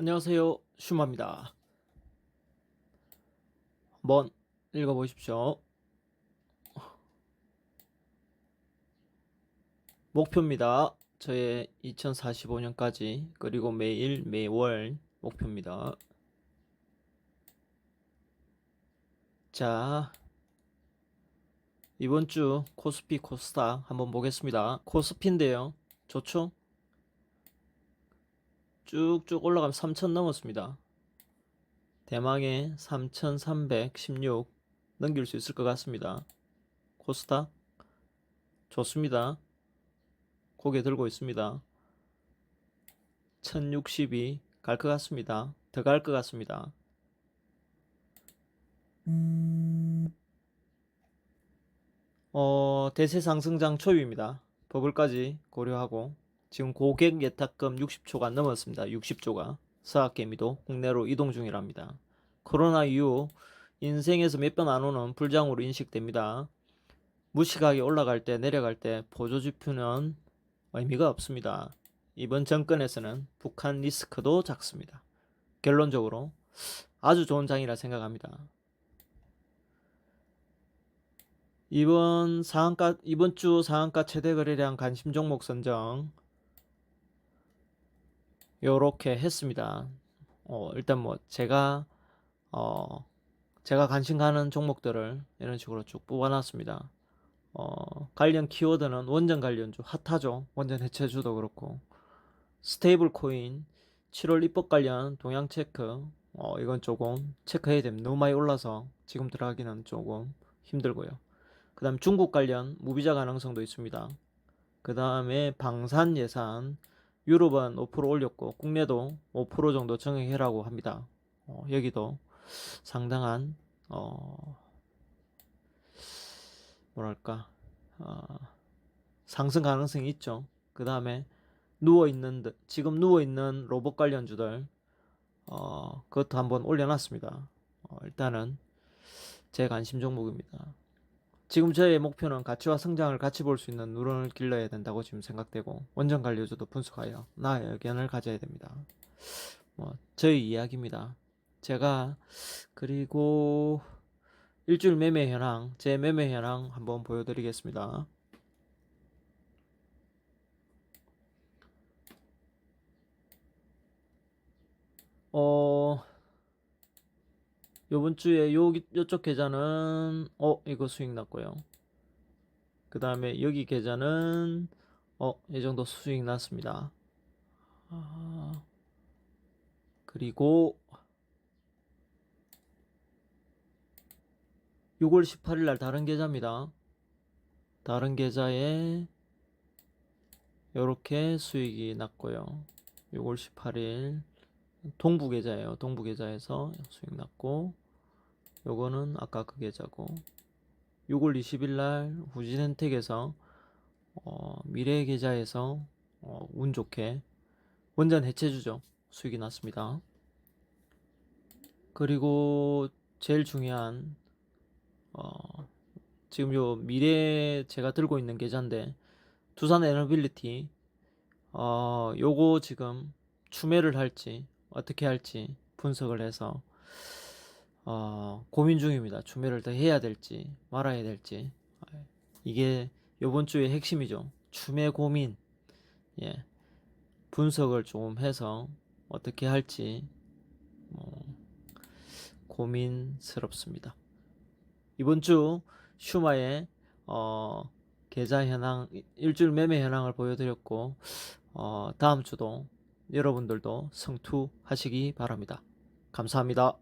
안녕하세요. 슈마입니다. 한번 읽어보십시오. 목표입니다. 저의 2045년까지 그리고 매일 매월 목표입니다. 자, 이번 주 코스피 코스닥 한번 보겠습니다. 코스피인데요. 좋죠? 쭉쭉 올라가면 3,000 넘었습니다. 대망의 3,316 넘길 수 있을 것 같습니다. 코스닥 좋습니다. 고개 들고 있습니다. 1060이 갈것 같습니다. 더 갈 것 같습니다. 어, 대세 상승장 초입니다. 버블까지 고려하고 지금 고객 예탁금 60조가 넘었습니다. 60조가 서학개미도 국내로 이동 중이랍니다. 코로나 이후 인생에서 몇 번 안 오는 불장으로 인식됩니다. 무식하게 올라갈 때 내려갈 때 보조지표는 의미가 없습니다. 이번 정권에서는 북한 리스크도 작습니다. 결론적으로 아주 좋은 장이라 생각합니다. 이번 상한가 이번 주 상한가 최대 거래량 관심 종목 선정 요렇게 했습니다. 어, 일단 뭐 제가 어, 제가 관심 가는 종목들을 이런 식으로 쭉 뽑아놨습니다. 어, 관련 키워드는 원전 관련주 핫하죠. 원전 해체주도 그렇고 스테이블 코인 7월 입법 관련 동향 체크 어, 이건 조금 체크해야 됩니다. 너무 많이 올라서 지금 들어가기는 조금 힘들고요. 그 다음 중국 관련 무비자 가능성도 있습니다. 그 다음에 방산 예산 유럽은 5% 올렸고 국내도 5% 정도 정액해라고 합니다. 어, 여기도 상당한 어, 뭐랄까 어, 상승 가능성이 있죠. 그 다음에 누워 있는 듯- 지금 누워 있는 로봇 관련주들 어, 그것도 한번 올려놨습니다. 어, 일단은 제 관심 종목입니다. 지금 저의 목표는 가치와 성장을 같이 볼 수 있는 누런을 길러야 된다고 지금 생각되고 원전 관료주도 분석하여 나의 의견을 가져야 됩니다. 뭐 저의 이야기입니다. 제가 그리고 일주일 매매 현황, 제 매매 현황 한번 보여드리겠습니다. 어, 요번 주에 요, 요쪽 계좌는, 어, 이거 수익 났고요. 그 다음에 여기 계좌는, 어, 이 정도 수익 났습니다. 아, 그리고 6월 18일 날 다른 계좌입니다. 다른 계좌에 이렇게 수익이 났고요. 6월 18일 동부 계좌예요. 동부 계좌에서 수익 났고 요거는 아까 그 계좌고 6월 20일 날 후진현택에서 어, 미래 계좌에서 어, 운 좋게 원전 해체주죠. 수익이 났습니다. 그리고 제일 중요한 어, 지금 요 미래 제가 들고 있는 계좌인데 두산 에너빌리티 어, 요거 지금 추매를 할지 어떻게 할지 분석을 해서 어, 고민 중입니다. 추매를 더 해야 될지 말아야 될지 이게 요번 주의 핵심이죠. 추매 고민 예 분석을 좀 해서 어떻게 할지 뭐 고민스럽습니다. 이번 주 슈마의 어, 계좌 현황 일주일 매매 현황을 보여드렸고 어, 다음 주도 여러분들도 성투하시기 바랍니다. 감사합니다.